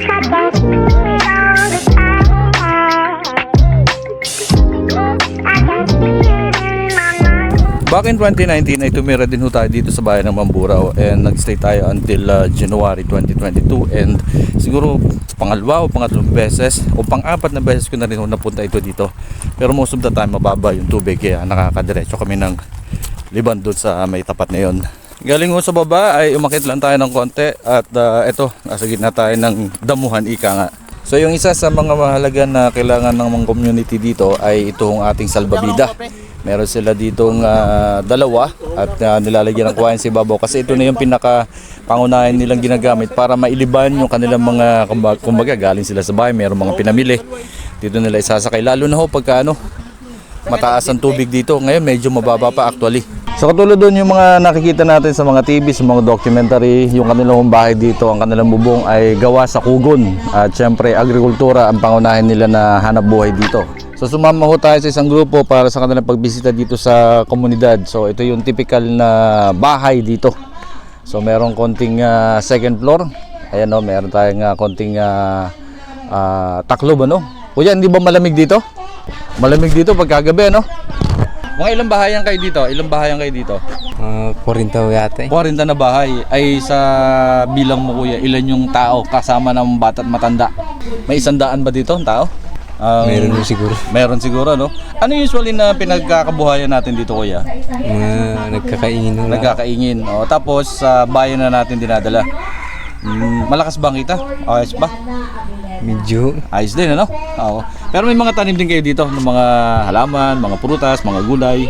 Back in 2019 ay tumira din ho tayo dito sa bayan ng Mamburao and nagstay tayo until uh, January 2022 and siguro pangalawa o pangatlong beses o pang-apat na beses ko na rin ho napunta ito dito pero most of the time mababa yung tubig kaya nakakadiretso kami ng liban doon sa may tapat na yon. Galing ho sa baba ay umakit lang tayo ng konti at uh, ito nasa gitna tayo ng damuhan ika nga. So yung isa sa mga mahalaga na kailangan ng mga community dito ay itong ating salbabida. Meron sila ditong ah, dalawa at ah, nilalagyan ng kuhain si Babaw kasi ito na yung pinaka pangunahin nilang ginagamit para mailiban yung kanilang mga kumbaga, kumbaga galing sila sa bahay, meron mga pinamili. Dito nila isasakay lalo na ho pagka ano, mataas ang tubig dito. Ngayon medyo mababa pa actually. So katulad doon yung mga nakikita natin sa mga TV, sa mga documentary, yung kanilang bahay dito, ang kanilang bubong ay gawa sa kugon. At syempre agrikultura ang pangunahin nila na hanap buhay dito. So sumama ho tayo sa isang grupo para sa kanilang pagbisita dito sa komunidad. So ito yung typical na bahay dito. So merong konting ah, second floor. Ayan o, meron tayong ah, konting ah, ah, taklob ano. Kuya, hindi ba malamig dito? Malamig dito pagkagabi ano? Mga ilang bahayan kayo dito? Ilang bahayan kayo dito? Mga 40 ho yata eh. 40 na bahay ay sa bilang mo kuya, ilan yung tao kasama ng bata at matanda? May isang daan ba dito ang tao? Um, Meron siguro. Meron siguro, no? Ano usually na pinagkakabuhayan natin dito, kuya? Mga nagkakaingin lang. Nagkakaingin. O, tapos, sa bayan na natin dinadala. Mm, malakas ba ang kita? Ayos ba? Medyo. Ayos din, ano? Oo. Pero may mga tanim din kayo dito ng mga halaman, mga prutas, mga gulay.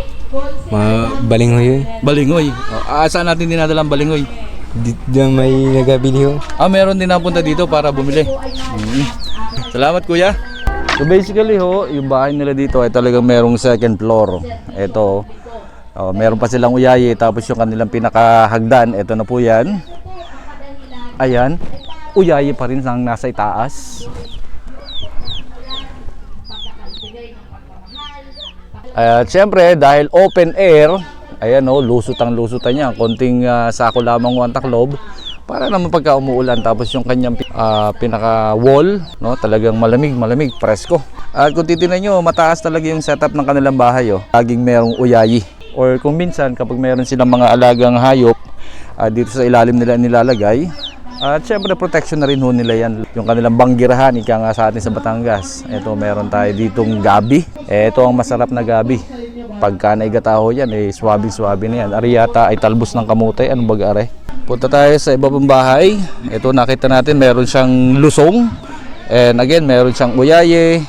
Mga baling ho yun. Balingoy. O, ah, saan natin dinadala ang balingoy? Dito may nagabili ho. Ah, meron din napunta dito para bumili. Mm. Salamat, kuya. So basically ho, yung bahay nila dito ay talagang merong second floor. Ito, oh, meron pa silang uyayi tapos yung kanilang pinakahagdan, ito na po yan. Ayan, uyayi pa rin ang nasa itaas. At syempre, dahil open air, ayan o, lusot ang lusutan niya. Konting ah, sako lamang ang taklob para naman pagka umuulan tapos yung kanyang ah, pinaka wall no talagang malamig malamig presko at kung titingnan nyo mataas talaga yung setup ng kanilang bahay oh. laging merong uyayi or kung minsan kapag meron silang mga alagang hayop ah, dito sa ilalim nila nilalagay at syempre protection na rin ho nila yan yung kanilang banggirahan ika nga sa atin sa Batangas ito meron tayo ditong gabi ito ang masarap na gabi pagka naigataho yan eh swabe na yan ariyata ay talbos ng kamutay anong baga are Punta tayo sa iba pang bahay. Ito nakita natin meron siyang lusong. And again, meron siyang uyaye.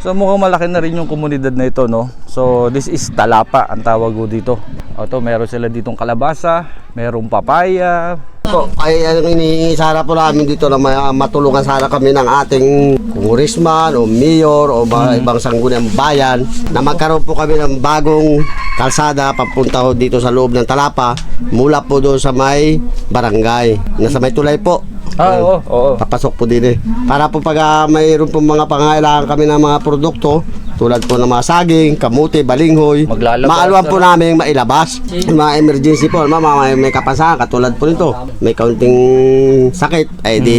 So mukhang malaki na rin yung komunidad na ito, no? So this is Talapa ang tawag ko dito. O to, meron sila ditong kalabasa, merong papaya. Po, ay ang iniingi sana po namin dito na ma- matulungan sana kami ng ating congressman o mayor o mga ibang sangguniang bayan na magkaroon po kami ng bagong kalsada papunta ho dito sa loob ng Talapa mula po doon sa may barangay na sa may tulay po. Ah, oo, oo. Papasok po din eh. Para po pag ah, mayroon po mga pangailangan kami ng mga produkto, tulad po ng mga saging, kamuti, balinghoy, Maglalabas, maalwan po ano? namin mailabas. Yung mga emergency po, mga, mga may kapasahan, katulad po nito, may kaunting sakit, ay di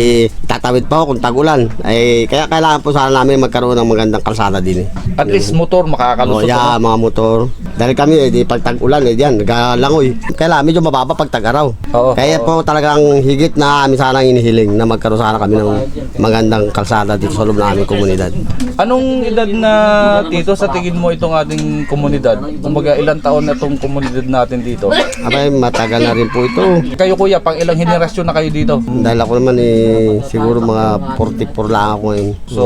tatawid pa ako kung tag-ulan. Ay, kaya kailangan po sana namin magkaroon ng magandang kalsada din eh. At least motor O makakalusot. yeah, mga motor. Dahil kami eh, di pag tag-ulan eh, diyan, nagalangoy. Kailangan medyo mababa pag tag-araw. Oo, Kaya po talagang higit na amin sana inihiling na magkaroon sana kami ng magandang kalsada dito sa loob ng aming komunidad. Anong edad na tito sa tingin mo itong ating komunidad? Kumbaga ilang taon na itong komunidad natin dito? Abay, matagal na rin po ito. Kayo kuya, pang ilang henerasyon na kayo dito? Dahil ako naman eh, siguro mga 44 lang ako ngayon. So,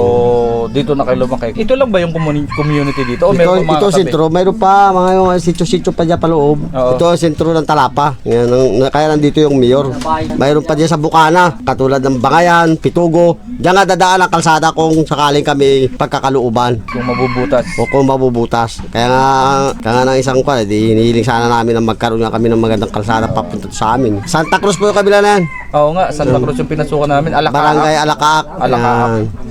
dito na kayo lumaki. Ito lang ba yung community, community dito? O ito, meron pa mga ito katabi? sentro, mayroon pa mga yung sityo-sityo pa dyan pa loob. Oo. Ito ang sentro ng Talapa. Yan, ang- kaya nandito yung mayor. Mayroon pa dyan sa Bukana, katulad ng Bangayan, Pitugo. Diyan nga dadaan ang kalsada kung sakaling kami pagkakalooban Yung mabubutas. o kung mabubutas. Kaya nga, kaya nga ng isang kwa, di hinihiling sana namin na magkaroon nga kami ng magandang kalsada papunta sa amin. Santa Cruz po yung kabila na yan. Oo nga, Santa Cruz yung pinasukan namin. Alakaak. Barangay Alakaak. Alakaak. Yan.